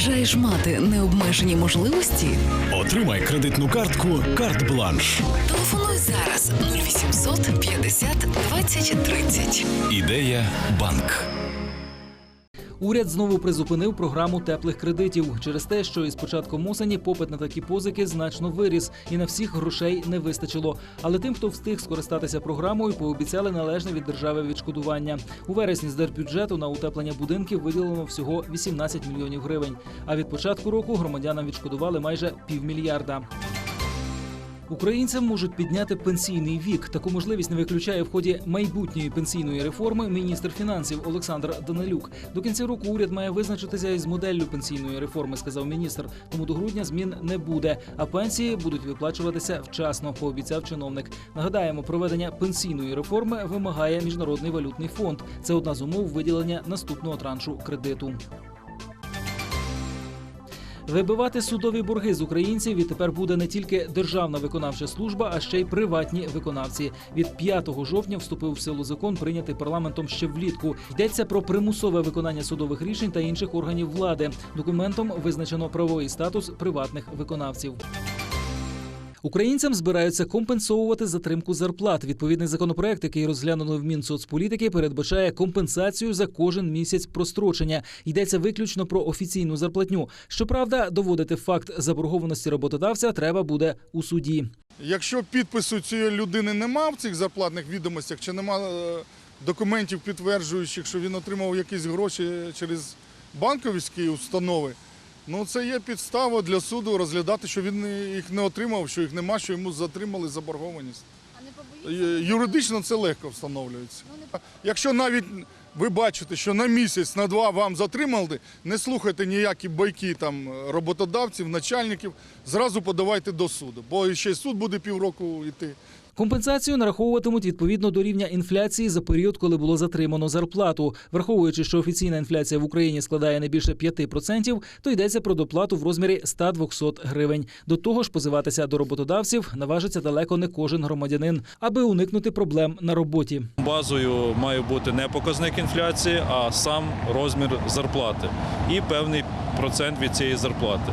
Бажаєш мати необмежені можливості? Отримай кредитну картку Карт Бланш. Телефонуй зараз 0800 50 20 30. Ідея банк. Уряд знову призупинив програму теплих кредитів через те, що із початком осені попит на такі позики значно виріс, і на всіх грошей не вистачило. Але тим, хто встиг скористатися програмою, пообіцяли належне від держави відшкодування. У вересні з держбюджету на утеплення будинків виділено всього 18 мільйонів гривень. А від початку року громадянам відшкодували майже півмільярда. Українцям можуть підняти пенсійний вік. Таку можливість не виключає в ході майбутньої пенсійної реформи міністр фінансів Олександр Данилюк. До кінця року уряд має визначитися із моделлю пенсійної реформи, сказав міністр. Тому до грудня змін не буде. А пенсії будуть виплачуватися вчасно, пообіцяв чиновник. Нагадаємо, проведення пенсійної реформи вимагає міжнародний валютний фонд. Це одна з умов виділення наступного траншу кредиту. Вибивати судові борги з українців відтепер буде не тільки державна виконавча служба, а ще й приватні виконавці. Від 5 жовтня вступив в силу закон, прийнятий парламентом ще влітку. Йдеться про примусове виконання судових рішень та інших органів влади. Документом визначено правовий статус приватних виконавців. Українцям збираються компенсовувати затримку зарплат. Відповідний законопроект, який розглянули в Мінсоцполітики, передбачає компенсацію за кожен місяць прострочення. Йдеться виключно про офіційну зарплатню. Щоправда, доводити факт заборгованості роботодавця треба буде у суді. Якщо підпису цієї людини нема в цих зарплатних відомостях, чи нема е, документів, підтверджуючих, що він отримав якісь гроші через банківські установи, ну це є підстава для суду розглядати, що він їх не отримав, що їх нема, що йому затримали заборгованість. А не побоїться? Юридично це легко встановлюється. Якщо навіть ви бачите, що на місяць, на два вам затримали, не слухайте ніякі бойки там роботодавців, начальників, зразу подавайте до суду, бо ще й суд буде півроку йти. Компенсацію нараховуватимуть відповідно до рівня інфляції за період, коли було затримано зарплату. Враховуючи, що офіційна інфляція в Україні складає не більше 5%, то йдеться про доплату в розмірі 100-200 гривень. До того ж, позиватися до роботодавців наважиться далеко не кожен громадянин, аби уникнути проблем на роботі. Базою має бути не показник інфляції, а сам розмір зарплати і певний процент від цієї зарплати.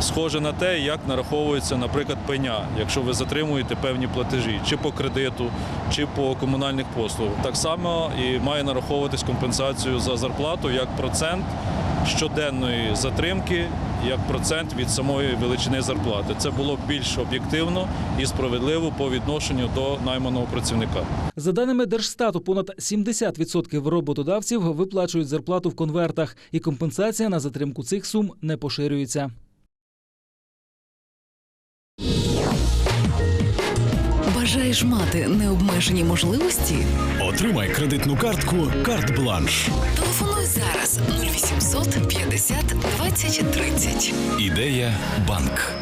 Схоже на те, як нараховується, наприклад, пеня, якщо ви затримуєте певні платежі, чи по кредиту, чи по комунальних послугах. Так само і має нараховуватись компенсацію за зарплату як процент щоденної затримки, як процент від самої величини зарплати. Це було більш об'єктивно і справедливо по відношенню до найманого працівника. За даними Держстату, понад 70% роботодавців виплачують зарплату в конвертах, і компенсація на затримку цих сум не поширюється. Бажаєш мати необмежені можливості? Отримай кредитну картку Карт Бланш. Телефонуй зараз 0800 50 20 30. Ідея банк.